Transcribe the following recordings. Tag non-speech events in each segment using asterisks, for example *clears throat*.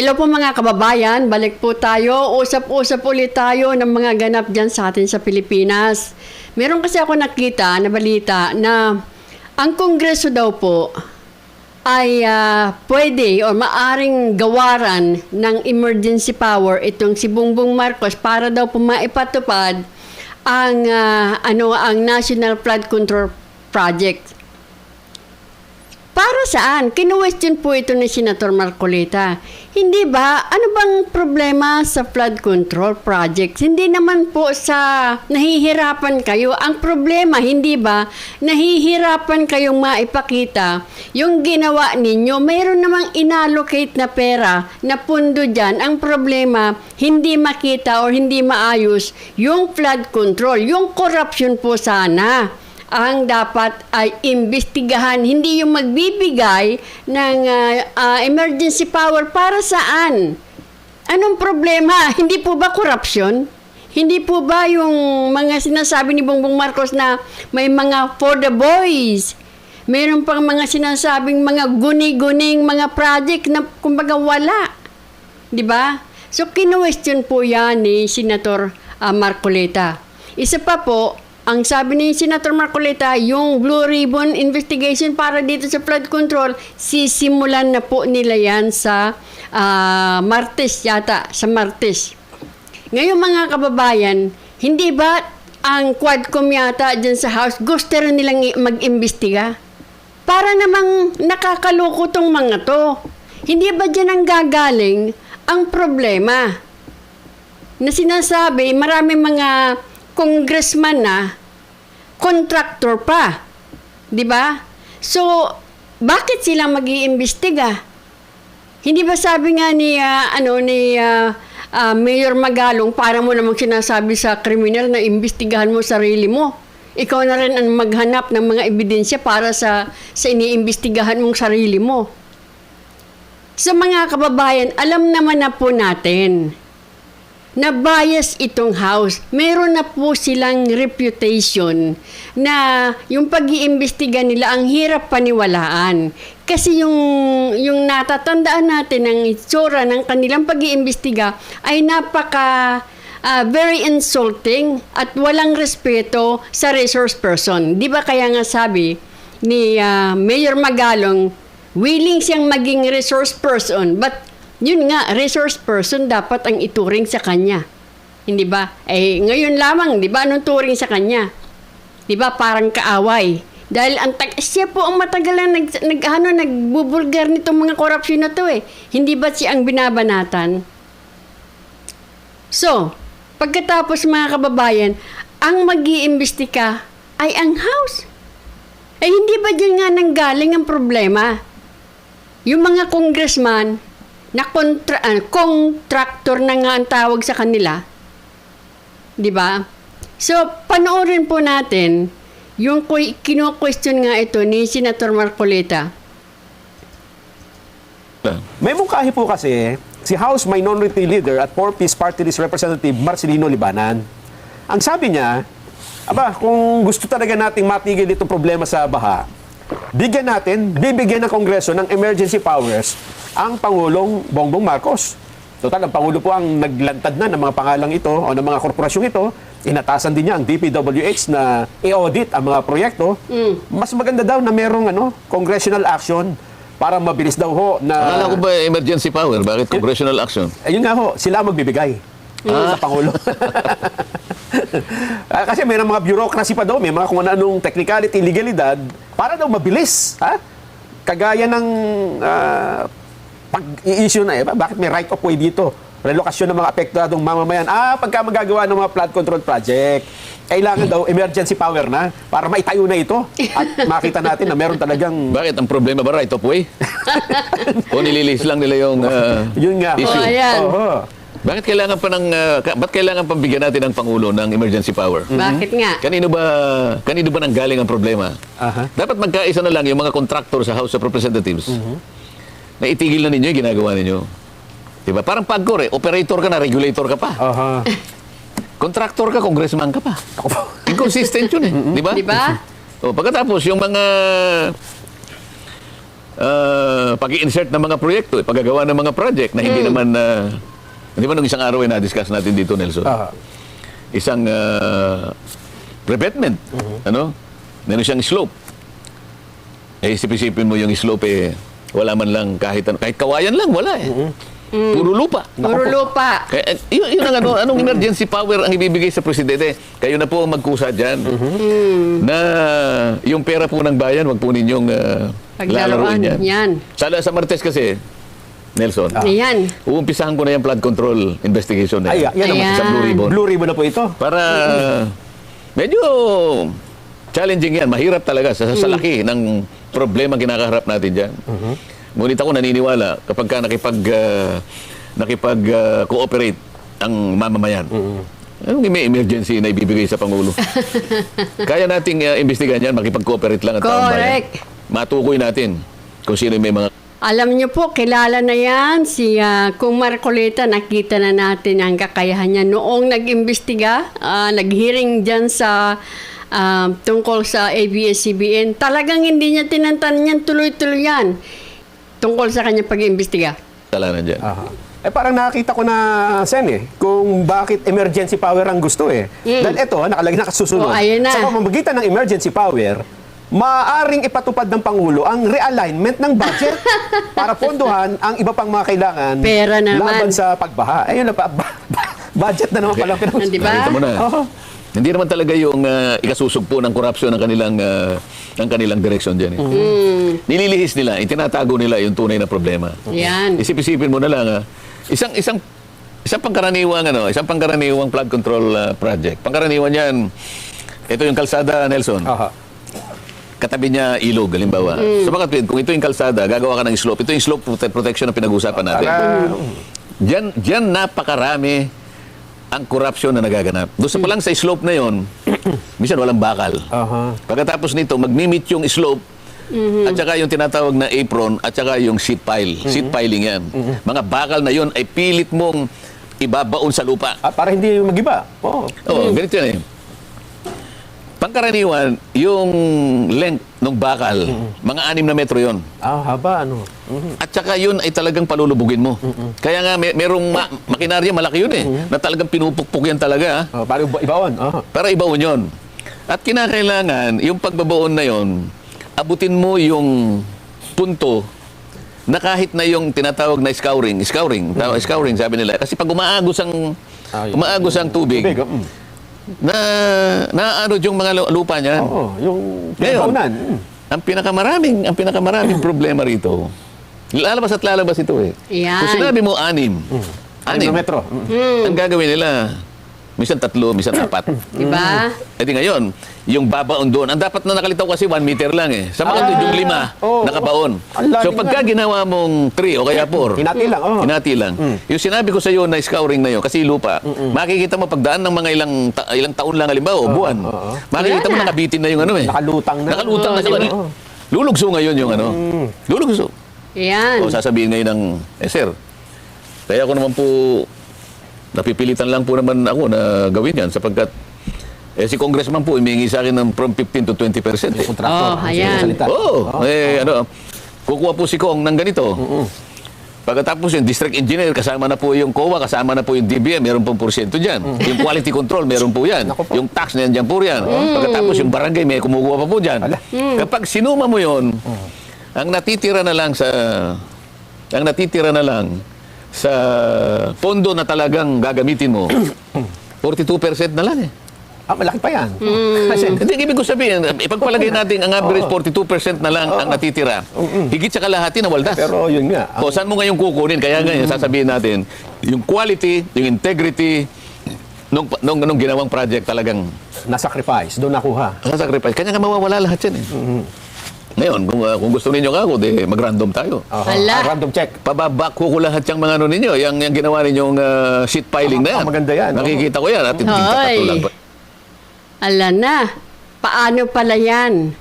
Hello po mga kababayan, balik po tayo. Usap-usap ulit tayo ng mga ganap dyan sa atin sa Pilipinas. Meron kasi ako nakita na balita na ang Kongreso daw po ay ah, pwede o maaring gawaran ng emergency power itong si Bongbong Marcos para daw po maipatupad ang ah, ano ang National Flood Control Project. Para saan? Kinuwestiyon po ito ni Senator Marcolita. Hindi ba? Ano bang problema sa flood control project? Hindi naman po sa nahihirapan kayo. Ang problema, hindi ba? Nahihirapan kayong maipakita yung ginawa ninyo. Mayroon namang inallocate na pera na pundo dyan. Ang problema, hindi makita or hindi maayos yung flood control. Yung corruption po sana ang dapat ay imbestigahan, hindi yung magbibigay ng ah, ah, emergency power para saan? Anong problema? *laughs* Hindi po ba corruption? Hindi po ba yung mga sinasabi ni Bongbong Marcos na may mga for the boys? Meron pang mga sinasabing mga guni-guning mga project na kumbaga wala. Di ba? So, kinuwestiyon po yan ni Senator ah, Marcoleta. Isa pa po, ang sabi ni Senator Marcoleta, yung Blue Ribbon investigation para dito sa flood control, sisimulan na po nila yan sa ah, Martes yata, sa Martes. Ngayon mga kababayan, hindi ba ang Quadcom yata dyan sa House gusto rin nilang mag-imbestiga? Para namang nakakaloko tong mga to. Hindi ba dyan ang gagaling ang problema? Na sinasabi, marami mga congressman na contractor pa. 'Di ba? So, bakit sila mag-iimbestiga? Hindi ba sabi nga ni ah, ano ni ah, ah, Mayor Magalong para mo namang sinasabi sa kriminal na imbestigahan mo sarili mo. Ikaw na rin ang maghanap ng mga ebidensya para sa sa iniimbestigahan mong sarili mo. Sa mga kababayan, alam naman na po natin na bias itong house. Meron na po silang reputation na yung pag-iimbestiga nila ang hirap paniwalaan. Kasi yung, yung natatandaan natin ng itsura ng kanilang pag-iimbestiga ay napaka ah, very insulting at walang respeto sa resource person. Di ba kaya nga sabi ni ah, Mayor Magalong, willing siyang maging resource person but yun nga, resource person dapat ang ituring sa kanya. Hindi ba? Eh, ngayon lamang, di ba, anong turing sa kanya? Di ba, parang kaaway. Dahil ang tag siya po ang matagalan nag, nag ano, nagbubulgar nitong mga korupsyon na to eh. Hindi ba siya ang binabanatan? So, pagkatapos mga kababayan, ang mag iimbestiga ay ang house. Eh, hindi ba dyan nga nanggaling ang problema? Yung mga congressman, na kontra, ah, contractor na nga ang tawag sa kanila. 'Di ba? So, panoorin po natin yung kino-question nga ito ni Senator Marcoleta. May mungkahi po kasi si House Minority Leader at 4-Piece Party List Representative Marcelino Libanan. Ang sabi niya, aba, kung gusto talaga nating matigil itong problema sa baha, bigyan natin, bibigyan ng Kongreso ng emergency powers ang Pangulong Bongbong Marcos. Total, ang Pangulo po ang naglantad na ng mga pangalang ito o ng mga korporasyong ito. Inatasan din niya ang DPWH na i-audit ang mga proyekto. Mas maganda daw na merong ano, congressional action para mabilis daw ho na... Akala ko ba emergency power? Bakit congressional action? Ayun nga ho, sila magbibigay sa Pangulo. *laughs* Ah, Kasi may mga bureaucracy pa daw, may mga kung anong technicality, legalidad, para daw mabilis. Ha? Kagaya ng ah, pag-i-issue na, eh, ba- bakit may right of way dito? Relokasyon ng mga apektadong mamamayan. Ah, pagka magagawa ng mga flood control project, kailangan daw emergency power na para maitayo na ito at *laughs* makita natin na meron talagang Bakit ang problema ba right of way? *laughs* o nililis lang nila yung ah, yun nga. issue? Oh, ayan. Oo. Bakit kailangan pa ng ah, ka- ba't kailangan pang bigyan natin ng pangulo ng emergency power? Bakit nga? Kanino ba kanino ba nanggaling ang problema? Aha. Dapat magkaisa na lang yung mga contractor sa House of Representatives. Na itigil na ninyo yung ginagawa ninyo. Diba? Parang pagkor eh. Operator ka na, regulator ka pa. Aha. Contractor ka, congressman ka pa. Inconsistent yun eh. Di ba? Di ba? O, pagkatapos, yung mga... mga ah, pag-insert ng mga proyekto, eh, paggagawa ng mga project na hindi naman, ah, hindi ba nung isang araw ay na-discuss natin dito, Nelson? Ah. Isang ah, revetment, ano? Meron siyang slope. Eh, isip-isipin mo yung slope eh, wala man lang kahit ano, kahit kawayan lang, wala eh. Puro lupa. Puro lupa. Kaya, eh, yun, yun ang ano, anong emergency power ang ibibigay sa presidente? Kayo na po ang magkusa dyan. Na yung pera po ng bayan, wag po ninyong uh, Paglaruan. Yan. Sa, sa Martes kasi, Nelson, Ayan. uumpisahan ko na yung flood control investigation na Ay, yan. yan naman. Ayan. Sa Blue Ribbon. Blue ribbon na po ito. Para medyo challenging yan. Mahirap talaga sa, sa laki ng problema kinakaharap natin dyan. Ngunit ako naniniwala kapag ka nakipag, uh, nakipag uh, cooperate ang mamamayan. Anong may emergency na ibibigay sa Pangulo? *laughs* Kaya nating uh, imbestigahan yan, makipag-cooperate lang at taong bayan. Correct. Matukoy natin kung sino may mga Alam niyo po, kilala na yan si ah, Kung Marcoleta. Nakita na natin ang kakayahan niya noong nag-imbestiga, ah, nag-hearing dyan sa ah, tungkol sa ABS-CBN. Talagang hindi niya tinantan yan, tuloy-tuloy yan. Tungkol sa kanyang pag-imbestiga. kasalanan dyan. Aha. Eh parang nakita ko na, Sen eh, kung bakit emergency power ang gusto eh. Dahil ito, nakalagay nakasusunod. Oh, ayun na. Sa pamamagitan ng emergency power, maaaring ipatupad ng Pangulo ang realignment ng budget *laughs* para pondohan ang iba pang mga kailangan Pera na laban naman. sa pagbaha. Ayun na pa, budget na naman pala. pinag- Di ba? Nakita mo na. Oo. Hindi naman talaga yung uh, ikasusugpo ng korupsyon ng kanilang uh, ng kanilang direksyon diyan. Eh. Nililihis nila, itinatago nila yung tunay na problema. Yan. Isip-isipin mo na lang, ah, isang isang isang pangkaraniwang ano, isang pangkaraniwang flood control ah, project. Pangkaraniwan 'yan. Ito yung kalsada Nelson. Aha. Katabi niya ilog, halimbawa. So bakit kung ito yung kalsada, gagawa ka ng slope. Ito yung slope prote- protection na pinag-usapan natin. Diyan, diyan napakarami ang korupsyon na nagaganap. Doon sa pa lang sa slope na yon, *clears throat* minsan walang bakal. aha. Pagkatapos nito, magmi-meet yung slope at saka yung tinatawag na apron at saka yung seat pile. Seat piling yan. Mga bakal na yon ay pilit mong ibabaon sa lupa. Ah, para hindi magiba. Oo. Oo, ganito yan eh. Pangkaraniwan, yung length ng bakal, mga anim na metro yon. Ah, haba ano. Mhm. At saka yun ay talagang palulubugin mo. Kaya nga, may, merong ma- makinarya, malaki yun eh, na talagang pinupukpuk yan talaga. ah. Oh, para iba- ibaon. Aha. Para ibaon yun. At kinakailangan, yung pagbabaon na yon, abutin mo yung punto na kahit na yung tinatawag na scouring, scouring, tawa- scouring sabi nila. Kasi pag umaagos ang, Ah, umaagos ang tubig, Tubig. mm. Na naaanod yung mga lu- lupa niyan. Oo, yung. Mm. ang pinakamaraming, ang pinakamaraming problema rito, lalabas at lalabas ito eh. Yan. Kung sinabi mo anim, Anim anim, na metro. Mm. ang gagawin nila, minsan tatlo, minsan apat. Diba? E di ngayon, yung babaon doon, ang dapat na nakalitaw kasi one meter lang eh. Sa mga Ah, doon, yung lima, oo. nakabaon. Ang lalim So pagka na. ginawa mong three o kaya four, Hinati lang, oo. hinati lang. Yung sinabi ko sa iyo na scouring na yun, kasi lupa, makikita mo pagdaan ng mga ilang ta- ilang taon lang halimbawa o buwan. Makikita mo Wala na. nakabitin na yung ano eh. Nakalutang na. Nakalutang na kanila. Lulugso ngayon yung ano. Lulugso. Yan. O sasabihin ngayon ng, eh sir, kaya ako naman po, napipilitan lang po naman ako na gawin yan sapagkat eh, si congressman po, humingi sa akin ng from 15 to 20 percent. Eh. Oh, ayan. Oo, eh, ano, kukuha po si Kong ng ganito. Pagkatapos yung district engineer, kasama na po yung COA, kasama na po yung DBM, meron pong porsyento dyan. Yung quality control, meron po yan. Po. Yung tax na yan dyan po yan. Pagkatapos yung barangay, may kumukuha pa po dyan. Ala. Kapag sinuma mo yon, ang natitira na lang sa ang natitira na lang sa pondo na talagang gagamitin mo, *coughs* 42% na lang eh. Ah, malaki pa yan. Mm. Kasi, Hindi, ibig ko sabihin, ipagpalagay natin ang average 42% na lang ang natitira. Higit sa kalahati na waldas. pero yun nga. o saan mo ngayon kukunin? Kaya ngayon, sasabihin natin, yung quality, yung integrity, nung, nung, nung ginawang project talagang na-sacrifice, doon nakuha. sasacrifice. Kanya nga mawawala lahat yan eh. Ngayon, kung, uh, kung gusto ninyo ako, di mag-random tayo. Aha. Ala. Ah, random check. Pababak ko ko lahat yung mga ano ninyo, yung, yung ginawa ninyong uh, sheet piling na yan. Ah, maganda yan, Nakikita ko yan. At hindi Hoy. katulad pa. Ala na, paano pala yan?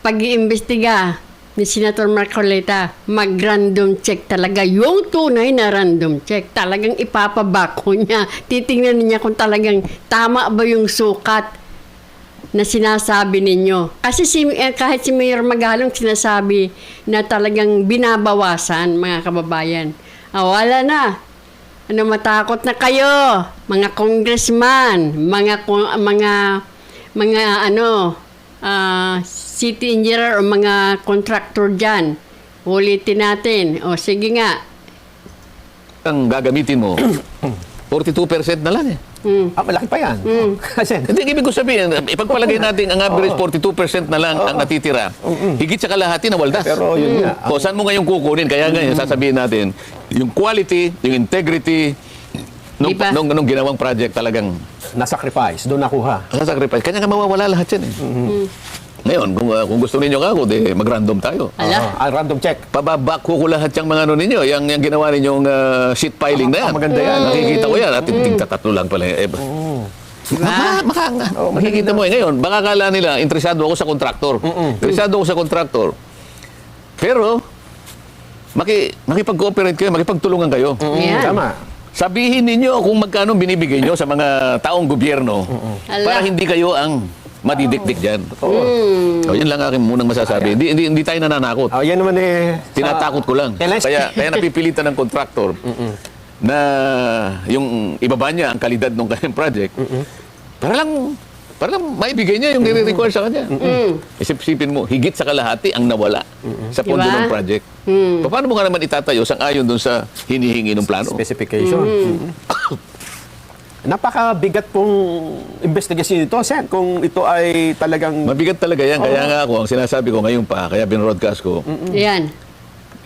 Pag-iimbestiga ni Senator Marcoleta, mag-random check talaga. Yung tunay na random check, talagang ipapabako niya. Titingnan niya kung talagang tama ba yung sukat na sinasabi ninyo. Kasi si, eh, kahit si Mayor Magalong sinasabi na talagang binabawasan, mga kababayan. Ah, wala na. Ano matakot na kayo, mga congressman, mga mga mga ano ah, city engineer o mga contractor diyan. Ulitin natin. O sige nga. Ang gagamitin mo, *clears throat* 42% na lang eh. Mm. Ah, malaki pa yan. *laughs* Kasi, Hindi, ibig ko sabihin, ipagpalagay natin ang average 42% na lang ang natitira. Higit sa kalahati na waldas. pero yun nga. O saan mo ngayon kukunin? Kaya ngayon, sasabihin natin, yung quality, yung integrity, nung, Diba? nung, nung ginawang project talagang na-sacrifice, doon nakuha. sasacrifice. Kanya nga mawawala lahat yan eh. Ngayon, kung, uh, kung gusto ninyo nga ako, di mag-random tayo. Ala. Ah, random check. Pababak ko ko lahat yung mga ano ninyo, yung, yung ginawa ninyong uh, sheet piling na yan. Ah, maganda yan. Nakikita ko yan. At tingta tatlo lang pala. Eh, Maka, maka, makikita mo eh. Ngayon, baka kala nila, interesado ako sa kontraktor. Interesado ako sa kontraktor. Pero, maki, makipag-cooperate kayo, makipagtulungan kayo. Yan. Tama. Sabihin ninyo kung magkano binibigay nyo sa mga taong gobyerno Ala. para hindi kayo ang madidikdik dyan. Mm. O, yun lang aking munang masasabi. Hindi, hindi, hindi tayo nananakot. Oh, yan naman eh. Tinatakot ko lang. Kailan- Kaya, kaya *laughs* napipilitan ng kontraktor na yung ibaba niya ang kalidad ng kanyang project para lang para lang maibigay niya yung nire-require sa kanya. Isip-isipin mo, higit sa kalahati ang nawala sa pondo Diba? ng project. Paano mo nga naman itatayo sang ayon dun sa hinihingi ng plano? Specification. Napakabigat pong investigation ito, Sen. Kung ito ay talagang... Mabigat talaga yan. Kaya nga ako, ang sinasabi ko ngayon pa, kaya binroadcast ko, Yan.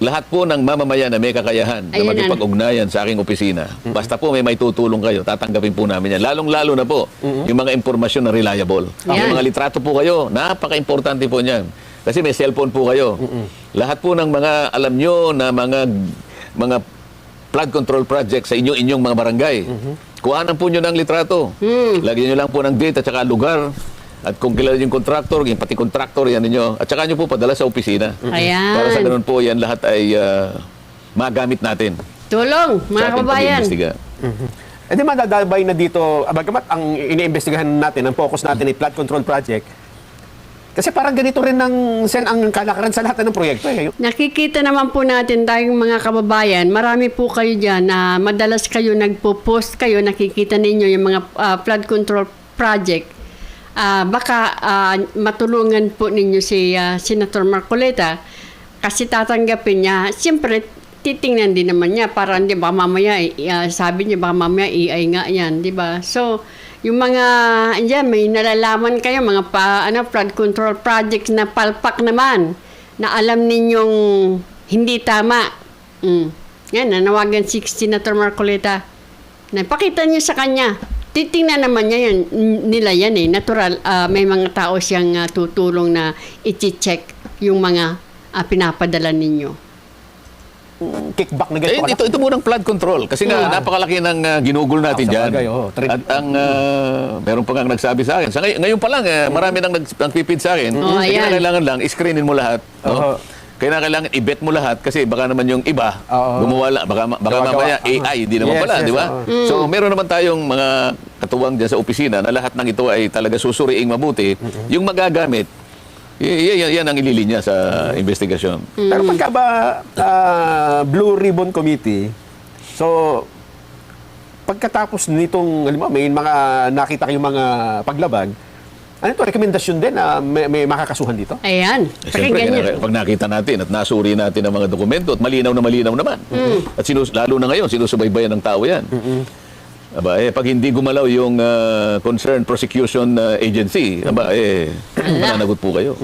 lahat po ng mamamayan na may kakayahan na Ayan, magipag-ugnayan sa aking opisina, basta po may may tutulong kayo, tatanggapin po namin yan. Lalong-lalo na po yung mga impormasyon na reliable. Yan. Yung mga litrato po kayo, napaka-importante po niyan. Kasi may cellphone po kayo. Lahat po ng mga alam nyo na mga mga flood control project sa inyo-inyong mga barangay. Kuhanan po nyo ng litrato. Lagyan nyo lang po ng date at saka lugar. At kung kilala yung contractor, yung pati contractor, yan ninyo. At saka nyo po padala sa opisina. Ayan. Para sa ganun po, yan lahat ay ah, magamit natin Tulong, sa mga pag-iimbestiga. Eh di madadabay na dito, abagamat ang iniimbestigahan natin, ang focus natin ay flood control project. Kasi parang ganito rin ng sen ang kalakaran sa lahat ng proyekto eh. Nakikita naman po natin tayong mga kababayan, marami po kayo dyan na madalas kayo nagpo-post kayo, nakikita ninyo yung mga ah, flood control project. Ah, baka ah, matulungan po ninyo si ah, Senator Marcoleta kasi tatanggapin niya. Siyempre, titingnan din naman niya para hindi ba mamaya, ah, sabi niya baka mamaya iay nga yan, di ba? So, yung mga, andyan, may nalalaman kayo, mga pa, ano, flood control projects na palpak naman, na alam ninyong hindi tama. Mm. Yan, nanawagan si Senator Marcoleta. Napakita niyo sa kanya. Titingnan naman niya yan, nila yan eh. Natural, ah, may mga tao siyang ah, tutulong na i-check yung mga ah, pinapadala ninyo. Kickback na Eh, ganito. ito, ito munang flood control. Kasi nga, napakalaki ng uh, ginugol natin sa dyan. bagay, oo. Tri- At ang, uh, meron pa nga nagsabi sa akin. Sa ngay- ngayon pa lang, eh, marami nang nag, nagpipid sa akin. Oo, Kaya ayan. kailangan lang, screenin mo lahat. No? Kaya kailangan i-bet mo lahat kasi baka naman yung iba Oo. gumawa lang. Baka, baka Gawa-gawa. mamaya Aha. AI, di naman Yes, pala, yes, di ba? oo. So, meron naman tayong mga katuwang dyan sa opisina na lahat ng ito ay talaga susuriing mabuti. Yung magagamit, y- yan, yan ang ililinya sa investigasyon. Pero pagka ba ah, Blue Ribbon Committee, so pagkatapos nitong, alam mo, may mga nakita kayong mga paglabag, ano to rekomendasyon din na may, may makakasuhan dito? Ayan. Eh, Siyempre, kaya- pag nakita natin at nasuri natin ang mga dokumento at malinaw na malinaw naman. At sinus, lalo na ngayon, sinusubaybayan ng tao yan. Aba, eh, pag hindi gumalaw yung ah, Concerned Prosecution ah, Agency, aba, eh, mananagot po kayo.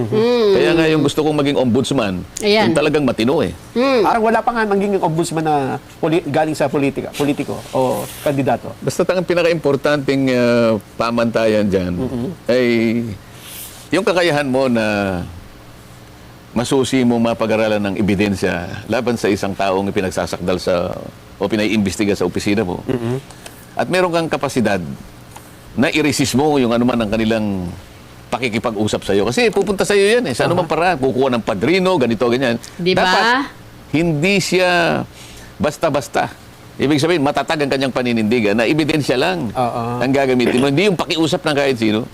Kaya nga yung gusto kong maging ombudsman, Ayan. yung talagang matino eh. Mm. Parang wala pa nga magiging ombudsman na poli- galing sa politika, politiko o kandidato. Basta ang pinaka-importanting ah, pamantayan dyan ay yung kakayahan mo na masusi mo mapag-aralan ng ebidensya laban sa isang taong pinagsasakdal sa o pinaiimbestiga sa opisina mo. At meron kang kapasidad na i-resist mo yung anuman ng kanilang pakikipag-usap sa iyo. Kasi pupunta sa iyo yan eh. Sa anumang paraan. Kukuha ng padrino, ganito, ganyan. Di ba? Dapat hindi siya basta-basta Ibig sabihin, matatag ang kanyang paninindigan na ebidensya lang Oo. ang gagamitin mo. Hindi yung pakiusap ng kahit sino.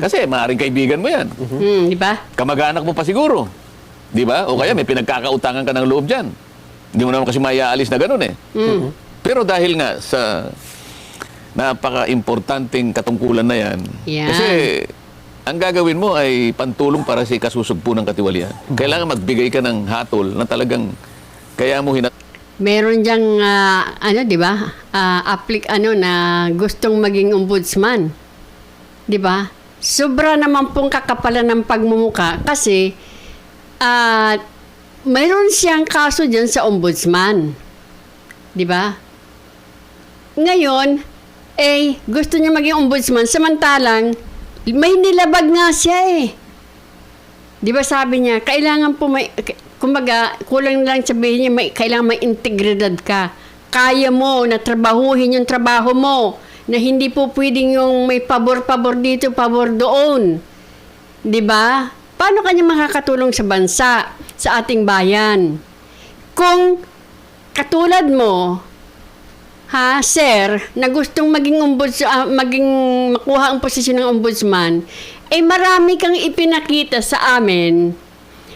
Kasi maaaring kaibigan mo yan. Hmm, di ba? Kamag-anak mo pa siguro. Di ba? O kaya may pinagkakautangan ka ng loob dyan. Hindi mo naman kasi mayaalis na ganun eh. Pero dahil nga sa napaka-importanting katungkulan na yan, Yan. kasi ang gagawin mo ay pantulong para sa kasusugpo ng katiwalian. Kailangan magbigay ka ng hatol na talagang kaya mo hinat... Meron diyang, ah, ano, di ba? Ah, applic, ano, na gustong maging ombudsman. Di ba? Sobra naman pong kakapalan ng pagmumuka kasi ah, mayroon siyang kaso dyan sa ombudsman. Di ba? Ngayon, eh, gusto niya maging ombudsman, samantalang, may nilabag nga siya eh. Di ba sabi niya, kailangan po may, kumbaga, kulang lang sabihin niya, may, kailangan may integridad ka. Kaya mo na trabahuhin yung trabaho mo. Na hindi po pwedeng yung may pabor-pabor dito, pabor doon. Di ba? Paano kanya makakatulong sa bansa, sa ating bayan? Kung katulad mo, ha, sir, na gustong maging ombuds, ah, maging makuha ang posisyon ng ombudsman, eh marami kang ipinakita sa amin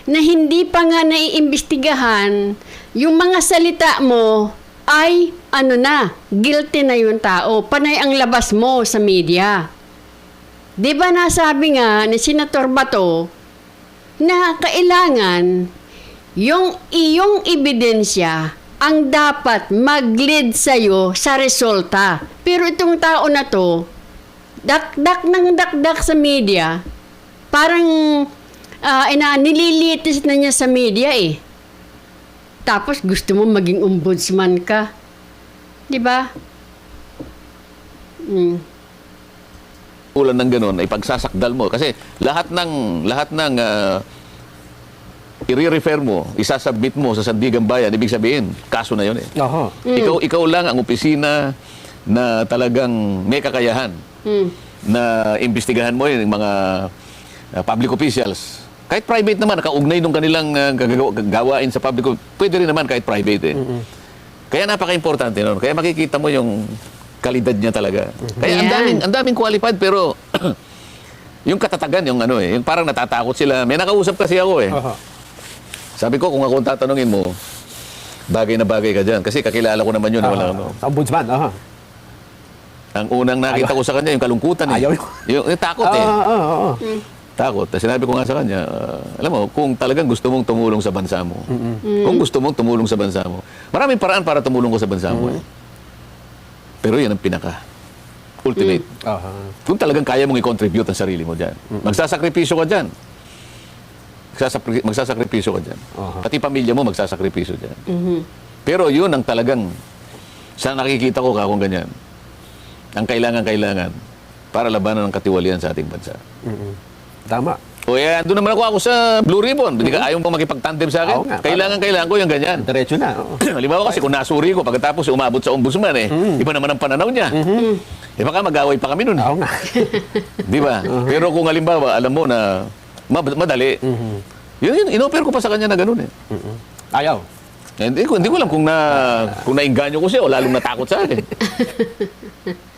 na hindi pa nga naiimbestigahan yung mga salita mo ay ano na, guilty na yung tao. Panay ang labas mo sa media. Di ba nasabi nga ni Senator Bato na kailangan yung iyong ebidensya ang dapat mag-lead sa'yo sa resulta. Pero itong tao na to, dakdak ng dakdak sa media, parang ah, ina, nililitis na niya sa media eh. Tapos gusto mo maging ombudsman ka. Di ba? Mm. ulan ng ganun ay pagsasakdal mo kasi lahat ng lahat ng uh, i-refer mo, isasubmit mo sa Sandigan Bayan, ibig sabihin, kaso na 'yon eh. Oho. Ikaw ikaw lang ang opisina na talagang may kakayahan Mm. na imbestigahan mo yung mga uh, public officials. Kahit private naman, nakaugnay nung kanilang uh, gagawa- gawain sa public, pwede rin naman kahit private eh. Kaya napaka-importante nun. Kaya makikita mo yung kalidad niya talaga. Kaya ang daming, ang daming qualified pero *clears throat* yung katatagan, yung ano eh, yung parang natatakot sila. May nakausap kasi ako eh. Oho. Sabi ko, kung ako ang tatanungin mo, bagay na bagay ka dyan. Kasi kakilala ko naman yun. na wala, ano. Sa ombudsman, oho. Ang unang nakita ko sa kanya, yung kalungkutan eh. Ayaw. Yung, yung takot Oo, eh. oo, oo. Takot. Tapos sinabi ko nga sa kanya, ah, alam mo, kung talagang gusto mong tumulong sa bansa mo, kung gusto mong tumulong sa bansa mo, maraming paraan para tumulong ko sa bansa mo eh. Pero yan ang pinaka ultimate. Oho. Kung talagang kaya mong i-contribute ang sarili mo dyan, magsasakripisyo ka dyan. Magsasakri- magsasakripisyo ka dyan. Aha. Pati pamilya mo magsasakripisyo dyan. Pero yun ang talagang, sa nakikita ko ka kung ganyan, ang kailangan-kailangan para labanan ng katiwalian sa ating bansa. Mm-mm. Tama. O eh, doon naman ako, ako sa Blue Ribbon. Hindi ka ayaw mo makipag-tandem sa akin. Oo nga, kailangan-kailangan ko yung ganyan. Diretso na. Oo. *clears throat* Halimbawa kasi kung nasuri ko, pagkatapos umabot sa ombudsman eh, iba naman ang pananaw niya. Eh baka mag-away pa kami nun. Oo nga. Di ba? *laughs* Pero kung halimbawa, alam mo na madali, yun, yun, inoffer ko pa sa kanya na ganun eh. Mm-mm. Ayaw. Eh, Hindi ko, hindi ko alam kung na kung nainganyo ko siya o lalong natakot sa akin. *laughs*